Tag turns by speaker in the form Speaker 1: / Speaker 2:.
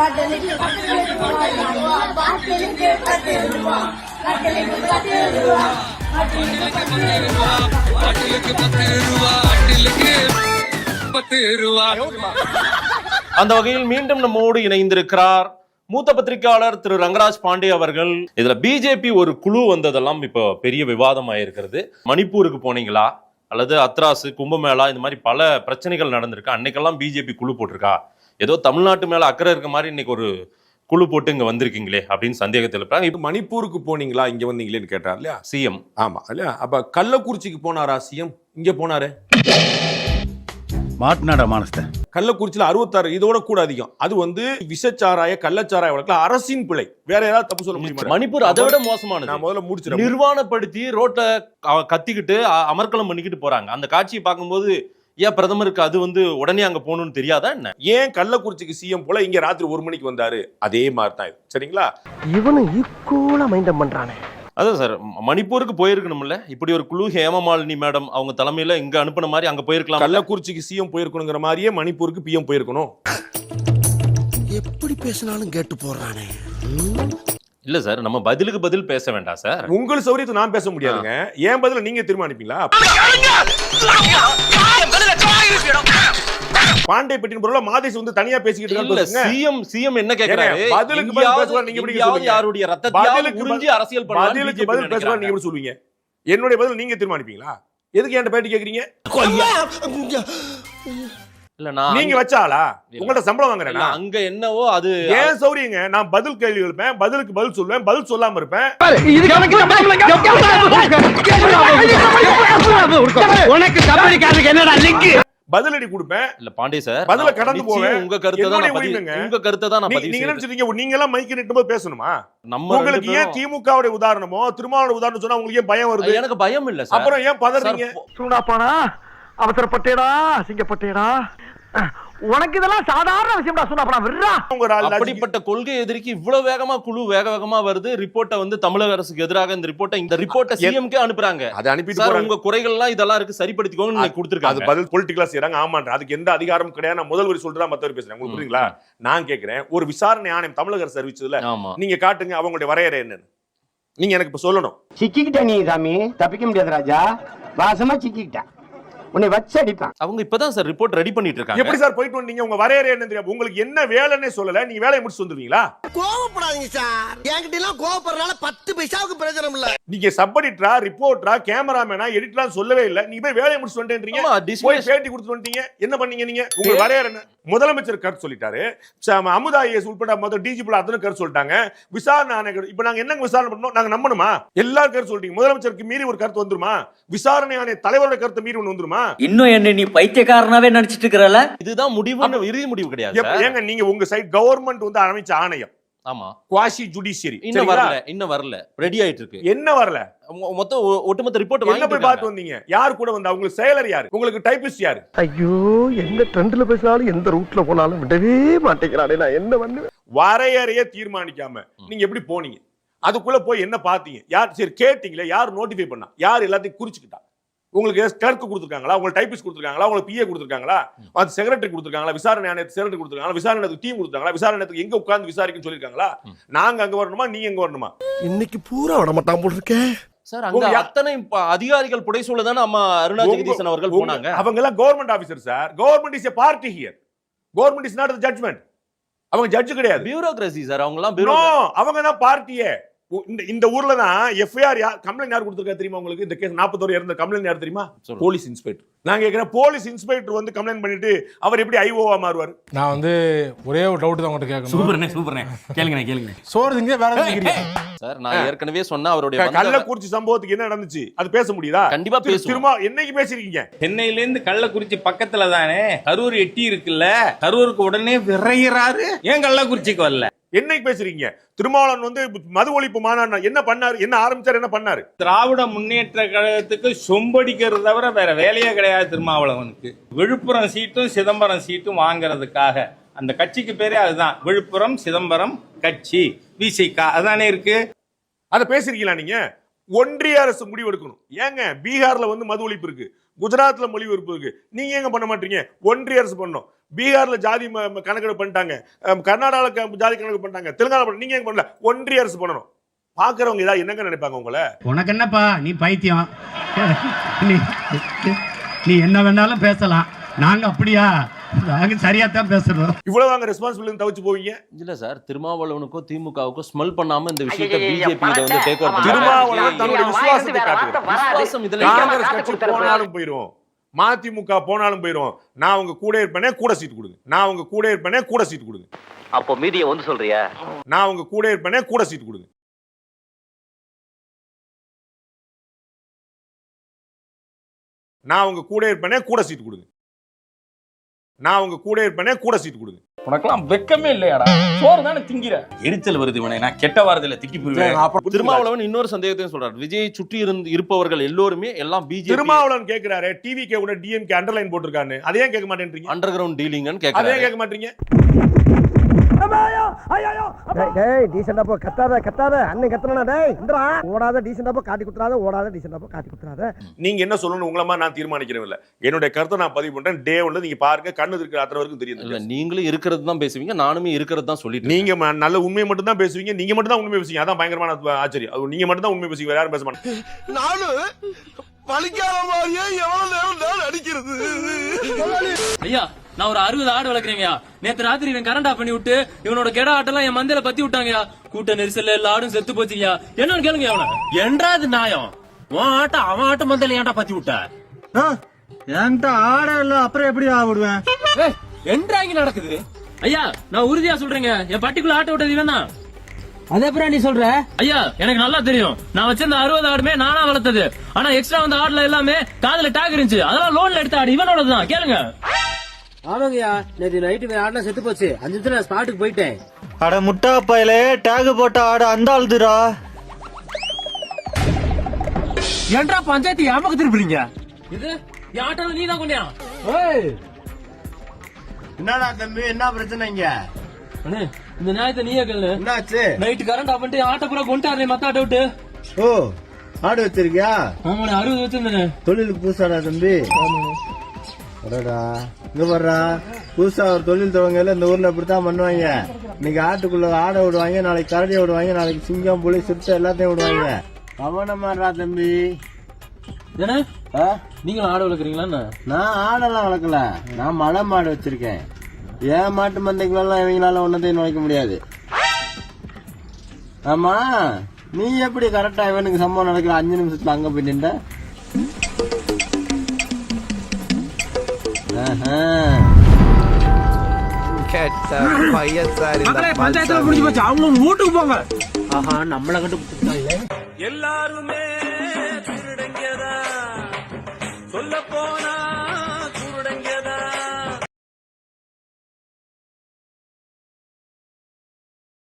Speaker 1: பத்து ரூபா பத்து ரூபா பத்து ரூபா பத்து ரூபா
Speaker 2: பத்து ரூபா
Speaker 3: அந்த வகையில் மீண்டும் நம்மோடு இணைந்திருக்கிறார் மூத்த பத்திரிகையாளர் திரு ரங்கராஜ் பாண்டே அவர்கள். இதுல பிஜேபி ஒரு குழு வந்ததெல்லாம் இப்போ பெரிய விவாதம் ஆயிருக்கிறது மணிப்பூருக்கு போனீங்களா? அல்லது அத்ராசு கும்பமேளா இந்த மாதிரி பல பிரச்சனைகள் நடந்திருக்கு. அன்னைக்கெல்லாம் பிஜேபி குழு போட்டிருக்கா? ஏதோ தமிழ்நாட்டு மேல அக்கறை இருக்க மாதிரி இன்னைக்கு ஒரு குழு போட்டு இங்க வந்திருக்கீங்களே அப்படின்னு சந்தேகத்தில் இருப்பாங்க
Speaker 4: இது மணிப்பூருக்கு போனீங்களா? இங்க வந்தீங்களேன்னு கேட்டார் இல்லையா?
Speaker 3: சிஎம்.
Speaker 4: ஆமா இல்லையா? அப்ப கள்ளக்குறிச்சிக்கு போனாரா சிஎம்? இங்க போனாரு.
Speaker 5: மாட்டினாடா மானஸ்த
Speaker 4: கள்ளக்குறிச்சியில அறுபத்தாறு இதோட கூட அதிகம். அது வந்து விஷச்சாராய கள்ளச்சாராய வழக்குல அரசின் பிழை. வேற ஏதாவது தப்பு சொல்ல முடியுமா?
Speaker 3: மணிப்பூர் அதை விட மோசமானது.
Speaker 4: நான் முதல்ல முடிச்சிடறேன்.
Speaker 3: நிர்வாணப்படுத்தி ரோட்ல க- கத்திக்கிட்டு அ- அமர்க்களம் பண்ணிக்கிட்டு போறாங்க. அந்த காட்சியை பார்க்கும்போது ஏன் பிரதமருக்கு அது வந்து உடனே அங்க போகணும்னு தெரியாதா என்ன?
Speaker 4: ஏன் கள்ளக்குறிச்சிக்கு சிஎம் போல இங்க ராத்திரி ஒரு மணிக்கு வந்தாரு? அதே மாதிரி தான் இது. சரிங்களா?
Speaker 6: இவனும் ஈக்குவலா மைண்டம் பண்றானே.
Speaker 3: அதான் சார் மணிப்பூருக்கு போயிருக்கணும்ல? இப்படி ஒரு குழு ஹேமமாலினி மேடம் அவங்க தலைமையில இங்க அனுப்புன மாதிரி அங்க போயிருக்கலாம்
Speaker 4: கள்ளக்குறிச்சிக்கு சிஎம் போயிருக்கணுங்கிற மாதிரியே மணிப்பூருக்கு பிஎம் போயிருக்கணும்.
Speaker 6: எப்படி பேசினாலும் கேட்டு போடுறானே.
Speaker 3: இல்ல சார் நம்ம பதிலுக்கு பதில் பேச வேண்டாம் சார்.
Speaker 4: உங்கள் சௌரியத்தை நான் பேச முடியாதுங்க. ஏன் பதில நீங்க தீர்மானிப்பீங்களா? பாண்டே பெட்டின் பொருள மாதேஷ் வந்து தனியா பேசிக்கிட்டு பேசுங்க.
Speaker 3: சிஎம் சிஎம் என்ன கேக்குறாரு?
Speaker 4: பதிலுக்கு பதில் பேசுவார், நீங்க
Speaker 3: எங்கேயாவது
Speaker 4: சொல்லுங்க?
Speaker 3: யாருடைய ரத்தத்தையாவது
Speaker 4: பதிலுக்கு பதில்-
Speaker 3: அரசியல் பண்ணலாம்னு
Speaker 4: பதிலுக்கு பதில் பேசுவார். நீங்க எப்படி சொல்லுவீங்க? என்னுடைய பதில் நீங்க தீர்மானிப்பீங்களா? எதுக்கு என்கிட்ட பேட்டி கேக்குறீங்க?
Speaker 3: இல்ல நான்
Speaker 4: நீங்க வச்ச ஆளா?
Speaker 3: இல்ல.
Speaker 4: உங்கள்ட்ட சம்பளம் வாங்குறேனா?
Speaker 3: அங்க என்னவோ அது
Speaker 4: ஏன் சௌரியங்க? நான் பதில் கேள்வி எழுப்பேன் பதிலுக்கு பதில் சொல்லுவேன் பதில் சொல்லாம இருப்பேன்.
Speaker 6: உனக்கு கம்பெனிக்காரருக்கு என்னடா லிங்க்?
Speaker 4: பதிலடி கொடுப்பேன்.
Speaker 3: இல்ல பாண்டே சார்
Speaker 4: பதில கடந்து போவேன்.
Speaker 3: உங்க கருத்தை தான் நான். உங்க கருத்தை தான் நான்
Speaker 4: நீங்க. நினைச்சிருக்கீங்க? நீங்க எல்லாம் மைக்கு நிட்டும்போது பேசணுமா?
Speaker 3: நம்ம
Speaker 4: உங்களுக்கு ஏன் திமுகவுடைய உதாரணமோ திருமாவளவ உதாரணம் சொன்னா உங்களுக்கு ஏன் பயம் வருது?
Speaker 3: எனக்கு பயம் இல்ல சார்
Speaker 4: அப்புறம் ஏன் பதறீங்க?
Speaker 3: சார்,
Speaker 6: சூடாப்பானா? அவசரப்பட்டேடா சிங்கப்பட்டேடா உனக்கு இதெல்லாம் சாதாரண விஷயம்டா
Speaker 4: ஆள்
Speaker 3: அப்படிப்பட்ட கொள்கை எதிர்க்கு இவ்வளவு வேகமா குழு வேக வேகமா வருது. ரிப்போர்ட்டை வந்து தமிழக அரசுக்கு எதிராக இந்த ரிப்போர்ட்டை இந்த ரிப்போர்ட்டை சிஎம்கே அனுப்புறாங்க.
Speaker 4: அதை அனுப்பிட்டு
Speaker 3: உங்க குறைகள் எல்லாம் இதெல்லாம் இருக்கு. சரிப்படுத்திக்கோங்க நீங்க
Speaker 4: அது
Speaker 3: கொடுத்துருக்காங்க
Speaker 4: பதில் பொலிட்டிக்கலா செய்யறாங்க ஆமான்ற அதுக்கு எந்த அதிகாரமும் கிடையாது. நான் முதல் வரி சொல்றா மத்தவர் பேசுறேன். உங்களுக்கு புரியுங்களா நான் கேக்குறேன். ஒரு விசாரணை ஆணையம் தமிழக அரசு அறிவிச்சதுல
Speaker 3: ஆமா.
Speaker 4: நீங்க காட்டுங்க அவங்களுடைய வரையறை என்னன்னு. நீங்க எனக்கு இப்ப சொல்லணும்.
Speaker 7: சிக்கிக்கிட்ட நீ சாமி. தப்பிக்க முடியாது ராஜா. வாசமா சிக்கிக்கிட்ட. உன்னை வச்சு அடிப்பான்.
Speaker 3: அவங்க இப்பதான் சார் ரிப்போர்ட் ரெடி பண்ணிட்டு இருக்காங்க
Speaker 4: எப்படி சார் போயிட்டு வந்தீங்க? உங்க வரையறை என்ன தெரியும்? உங்களுக்கு என்ன வேலைன்னே சொல்லல. நீங்க வேலையை முடிச்சு வந்துருவீங்களா
Speaker 8: கோவப்படாதீங்க சார். என்கிட்ட எல்லாம் கோவப்படுறதுனால பத்து பைசாவுக்கு பிரயோஜனம் இல்ல.
Speaker 4: நீங்க சப் எடிட்டரா ரிப்போர்ட்டரா கேமராமேனா எடிட்டரா சொல்லவே இல்ல. நீங்க போய் வேலையை முடிச்சு வந்துட்டீங்க. போய் பேட்டி கொடுத்து வந்துட்டீங்க. என்ன பண்ணீங்க நீங்க? உங்க வரையறை என்ன முதலமைச்சர் கருத்து சொல்லிட்டாரு. அமுதா ஐஎஸ் உட்பட மொத்தம் டிஜிபி அத்தனை கருத்து சொல்லிட்டாங்க. விசாரணை ஆணையம் இப்ப நாங்க என்னங்க விசாரணை பண்ணோம் நாங்க நம்பணுமா? எல்லாரும் கருத்து சொல்லிட்டீங்க. முதலமைச்சருக்கு மீறி ஒரு கருத்து வந்துருமா? விசாரணை ஆணைய தலைவரோட கருத்து மீறி ஒண்ணு வந்துருமா?
Speaker 9: இன்னும் என்ன நீ பைத்தியக்காரனாவே நினைச்சிட்டு இருக்கிறல
Speaker 3: இதுதான் முடிவுன்னு இறுதி முடிவு கிடையாது
Speaker 4: ஏங்க நீங்க உங்க சைட் கவர்மெண்ட் வந்து அமைச்ச ஆணையம்?
Speaker 3: ஆமா.
Speaker 4: குவாசி ஜுடிஷியரி
Speaker 3: இன்னும் வரல இன்னும் வரல. ரெடி ஆயிட்டு இருக்கு
Speaker 4: என்ன வரல?
Speaker 3: மொ- மொத்தம் ஒ- ஒட்டுமொத்த ரிப்போர்ட்
Speaker 4: என்ன போய் பார்த்து வந்தீங்க? யார் கூட வந்தா? உங்களுக்கு செயலர் யாரு? உங்களுக்கு டைபிஸ்ட் யாரு?
Speaker 6: ஐயோ எந்த ட்ரெண்ட்ல பேசினாலும் எந்த ரூட்ல போனாலும் விடவே மாட்டேங்கிறானே. நான் என்ன பண்ணுவேன்?
Speaker 4: வரையறைய தீர்மானிக்காம நீங்க எப்படி போனீங்க? அதுக்குள்ள போய் என்ன பாத்தீங்க யார் சரி கேட்டீங்களே யார் நோட்டிஃபை பண்ணா? யார் எல்லாத்தையும் குறிச்சுக்கிட்டா? உங்களுக்கு கிளர்க் கொடுத்துருக்காங்களா? உங்களுக்கு டைபிஸ்ட் கொடுத்துருக்காங்களா? உங்களுக்கு பிஏ கொடுத்துருக்காங்களா? அது செக்ரட்டரி கொடுத்துருக்காங்களா? விசாரணை ஆணையத்துக்கு செக்ரட்டரி கொடுத்துருக்காங்களா? விசாரணை டீம் கொடுத்தாங்களா விசாரணை எங்க உட்கார்ந்து விசாரிக்கணும்னு சொல்லிருக்காங்களா நாங்க அங்க வரணுமா? நீங்க எங்க வரணுமா?
Speaker 6: இன்னைக்கு பூரா விட மாட்டான் போல் இருக்கேன்
Speaker 3: சார் அங்க அத்தனை அதிகாரிகள் புடைசூழ தானே அம்மா அருணா ஜெகதீசன் அவர்கள் போனாங்க?
Speaker 4: அவங்க எல்லாம் government officer sir government is a party here government is not judgement அவங்க ஜட்ஜ் கிடையாது.
Speaker 3: பியூரோகிரசி சார் அவங்க எல்லாம்
Speaker 4: அவங்க தான் பார்ட்டியே இந்த இந்த ஊர்ல தான் எஃப்ஐஆர் யார் கம்ப்ளைண்ட் யார் கொடுத்துருக்கா தெரியுமா உங்களுக்கு? இந்த கேஸ் நாற்பத்தோரு இறந்த கம்ப்ளைண்ட் யார் தெரியுமா. போலீஸ் இன்ஸ்பெக்டர் நான் கேட்கிறேன் போலீஸ் இன்ஸ்பெக்டர் வந்து கம்ப்ளைண்ட் பண்ணிட்டு அவர் எப்படி ஐஓவா மாறுவார்?
Speaker 10: நான் வந்து ஒரே ஒரு டவுட் தான் உங்கள்கிட்ட கேட்கணும்.
Speaker 9: சூப்பர்ண்ணே சூப்பர்ண்ணே கேளுங்கண்ணே கேளுங்க
Speaker 10: சோறு திங்க வேற?
Speaker 3: சார் நான் ஏற்கனவே சொன்ன அவருடைய
Speaker 4: கள்ளக்குறிச்சி சம்பவத்துக்கு என்ன நடந்துச்சு? அது பேச முடியுதா?
Speaker 3: கண்டிப்பா பேசுவோம்.
Speaker 4: திரும்ப என்னைக்கு பேசிருக்கீங்க?
Speaker 11: சென்னையில இருந்து கள்ளக்குறிச்சி பக்கத்துல தானே கரூர் எட்டி இருக்குல்ல கரூருக்கு உடனே விரைகிறாரு ஏன் கள்ளக்குறிச்சிக்கு வரல?
Speaker 4: என்னைக்கு பேசுறீங்க? திருமாவளவன் வந்து மது ஒழிப்பு மாநாடு என்ன பண்ணாரு? என்ன ஆரம்பிச்சாரு? என்ன பண்ணாரு?
Speaker 11: திராவிட முன்னேற்ற கழகத்துக்கு சொம்படிக்கிறது தவிர வேற வேலையே கிடையாது திருமாவளவனுக்கு. விழுப்புரம் சீட்டும் சிதம்பரம் சீட்டும் வாங்குறதுக்காக. அந்த கட்சிக்கு பேரே அதுதான். விழுப்புரம் சிதம்பரம் கட்சி விசிகா. அதானே இருக்கு?
Speaker 4: அதை பேசிருக்கீங்களா நீங்க? ஒன்றிய அரசு முடிவு எடுக்கணும் ஏங்க? பீகார்ல வந்து மது ஒழிப்பு இருக்கு. குஜராத்ல மொழிபெயர்ப்பு இருக்கு. நீங்க எங்க பண்ண மாட்டீங்க? ஒன்றிய அரசு பண்ணோம் பீகாரில் ஜாதி ம- கணக்கெடுப்பு பண்ணிட்டாங்க. கர்நாடகாவில் ஜாதி கணக்கு பண்ணிட்டாங்க. தெலுங்கானா பண்ண- நீங்க எங்க பண்ணல? ஒன்றிய அரசு பண்ணணும். பாக்குறவங்க ஏதாவது என்னங்க நினைப்பாங்க உங்களை?
Speaker 7: உனக்கு என்னப்பா? நீ பைத்தியம். நீ நீ என்ன வேணாலும் பேசலாம். நாங்க அப்படியா? நாங்க சரியா தான் பேசுறோம்.
Speaker 4: இவ்வளவு அங்க ரெஸ்பான்சிபிலிட்டி தவிச்சு போவீங்க?
Speaker 3: இல்ல சார் திருமாவளவனுக்கோ திமுகவுக்கோ ஸ்மெல் பண்ணாம இந்த விஷயத்தை பிஜேபி வந்து டேக் ஓவர்
Speaker 4: திருமாவளவன் தன்னுடைய விசுவாசத்தை காட்டுகிறார்
Speaker 3: விசுவாசம் இதுல
Speaker 4: காங்கிரஸ் கட்சி போனாலும் போயிரும். மதிமுக போனாலும் போயிரும். நான் உங்க கூட இருப்பேனே கூட சீட் கொடுங்க. நான் உங்க கூட இருப்பேனே கூட சீட் கொடுங்க.
Speaker 9: அப்போ மீதியை வந்து சொல்றியா?
Speaker 4: நான் உங்க கூட இருப்பேனே கூட சீட் கொடுங்க. நான் உங்க கூட இருப்பேனே கூட சீட் கொடுங்க. நான் உங்க கூட இருப்பேனே கூட சீட் கொடுங்க.
Speaker 11: உனக்கெல்லாம் வெக்கமே இல்லையாடா. சோறு தானே திங்கிற. எரிச்சல் வருது இவனை நான் கெட்ட வாரத்துல திக்கி போயிருவேன்
Speaker 3: திருமாவளவன் இன்னொரு சந்தேகத்தையும் சொல்றாரு. விஜய் சுற்றி இருந்து இருப்பவர்கள் எல்லோருமே எல்லாம் பிஜேபி
Speaker 4: திருமாவளவன் கேக்குறாரு டிவி கே கூட டிஎம்கே அண்டர்லைன் போட்டிருக்கான்னு. அதையே கேட்க மாட்டேன்றீங்க.
Speaker 3: அண்டர் கிரவுண்ட் டீலிங்னு
Speaker 4: அதையே
Speaker 3: கேக்குறாரு.
Speaker 4: கேட்க மாட்டீங்க.
Speaker 6: டேய் டீசெண்டா போ கத்தாத கத்தாத. அண்ணன் கத்தனா டேய் இந்தரா ஓடாத டீசெண்டா போ காட்டி குத்துறாத ஓடாத டீசெண்டா போ காட்டி குத்துறாத.
Speaker 4: நீங்க என்ன சொல்லணும் உங்கள மாதிரி நான் தீர்மானிக்கிறேன் இல்ல என்னுடைய கருத்தை நான் பதிவு பண்றேன். டே ஒன்று நீங்க பாருங்க கண்ணு இருக்கிற அத்தனை வரைக்கும்
Speaker 3: இல்ல
Speaker 4: தெரியும்
Speaker 3: நீங்களும் இருக்கிறது தான் பேசுவீங்க நானுமே இருக்கிறது தான் சொல்லிட்டு
Speaker 4: நீங்க நல்ல உண்மையை மட்டும் தான் பேசுவீங்க நீங்க மட்டும் தான் உண்மை பேசுவீங்க. அதான் பயங்கரமான ஆச்சரியம். அது நீங்க மட்டும் தான் உண்மை பேசுவீங்க வேற யாரும் பேச மாட்டாங்க.
Speaker 8: நானும் பழிக்காத மாதிரியே எவ்வளவு நேரம் நான் அடிக்கிறது?
Speaker 2: ஐயா நான் ஒரு அறுபது ஆடு வளர்க்குறேங்கய்யா. நேத்து ராத்திரி இவன் கரண்ட் ஆஃப் பண்ணி விட்டு இவனோட கெட ஆட்டெல்லாம் என் மந்தையில பத்தி விட்டாங்கயா கூட்ட நெரிசல்ல எல்லா ஆடும் செத்து போச்சுங்கயா என்னன்னு கேளுங்க அவன. என்றாது நியாயம். உன் ஆட்டம் அவன் ஆட்டம் மந்தையில ஏன்டா பத்தி விட்ட?
Speaker 7: என்கிட்ட ஆட இல்ல அப்புறம் எப்படி ஆவிடுவேன்
Speaker 2: ஏய், என்றா இங்க நடக்குது. ஐயா நான் உறுதியா சொல்றேங்க. என் பட்டிக்குள்ள ஆட்ட விட்டது இவன் தான்
Speaker 9: அதே அப்புறம் நீ சொல்ற?
Speaker 2: ஐயா எனக்கு நல்லா தெரியும். நான் வச்சிருந்த அறுபது ஆடுமே நானா வளர்த்தது. ஆனா எக்ஸ்ட்ரா வந்த ஆடுல எல்லாமே காதுல டாக் இருந்துச்சு. அதெல்லாம் லோன்ல எடுத்த ஆடு இவனோடதுதான். கேளுங்க.
Speaker 9: ஆமாங்கய்யா நேற்று நைட்டு ஆடலாம் செத்து போச்சு. அஞ்சு நிமிஷம் நான் ஸ்பாட்டுக்கு போயிட்டேன்.
Speaker 7: அட முட்டா பயலே டேக் போட்ட ஆட அந்த ஆளுதுடா.
Speaker 2: என்றா பஞ்சாயத்து ஏமாக்கு திருப்பிங்க இது என் ஆட்டோல நீ தான் கொண்டியா
Speaker 7: என்னடா தம்பி என்ன பிரச்சனை இங்க?
Speaker 2: அண்ணே இந்த நியாயத்தை நீயே கேளு.
Speaker 7: என்னாச்சு?
Speaker 2: நைட் கரண்ட் ஆஃப் பண்ணிட்டு ஆட்டோ பூரா கொண்டாடுறே மத்த ஆட்டோ விட்டு.
Speaker 7: ஓ ஆடு வச்சிருக்கியா?
Speaker 2: ஆமாண்ணே அறுபது வச்சிருந்தேன்
Speaker 7: தொழிலுக்கு புதுசாடா தம்பி? அடடா. இங்க வர்றா புதுசா ஒரு தொழில் துவங்கல இந்த ஊர்ல இப்படித்தான் பண்ணுவாங்க. இன்னைக்கு ஆட்டுக்குள்ள ஆடை விடுவாங்க நாளைக்கு கரடி விடுவாங்க நாளைக்கு சிங்கம் புலி சிறுத்தை எல்லாத்தையும் விடுவாங்க. கவனமாடா தம்பி.
Speaker 2: ஏன்னா
Speaker 7: ஆ?
Speaker 2: நீங்களும் ஆடு வளர்க்குறீங்களா
Speaker 7: நான் ஆடெல்லாம் வளர்க்கல. நான் மலை மாடு வச்சிருக்கேன். ஏன் மாட்டு மந்தைக்குள்ளெல்லாம் இவங்களால ஒன்னதையும் நுழைக்க முடியாது? ஆமா. நீ எப்படி கரெக்டா இவனுக்கு சம்பவம் நடக்கிற அஞ்சு நிமிஷத்துல அங்க போய் நின்ற?
Speaker 2: பஞ்சாயத்துல முடிஞ்சு போச்சு. அவங்க வீட்டுக்கு போங்க.
Speaker 9: ஆஹா நம்மளை கண்டு கொடுத்துட்டாங்களே
Speaker 2: எல்லாருமே சொல்ல போனா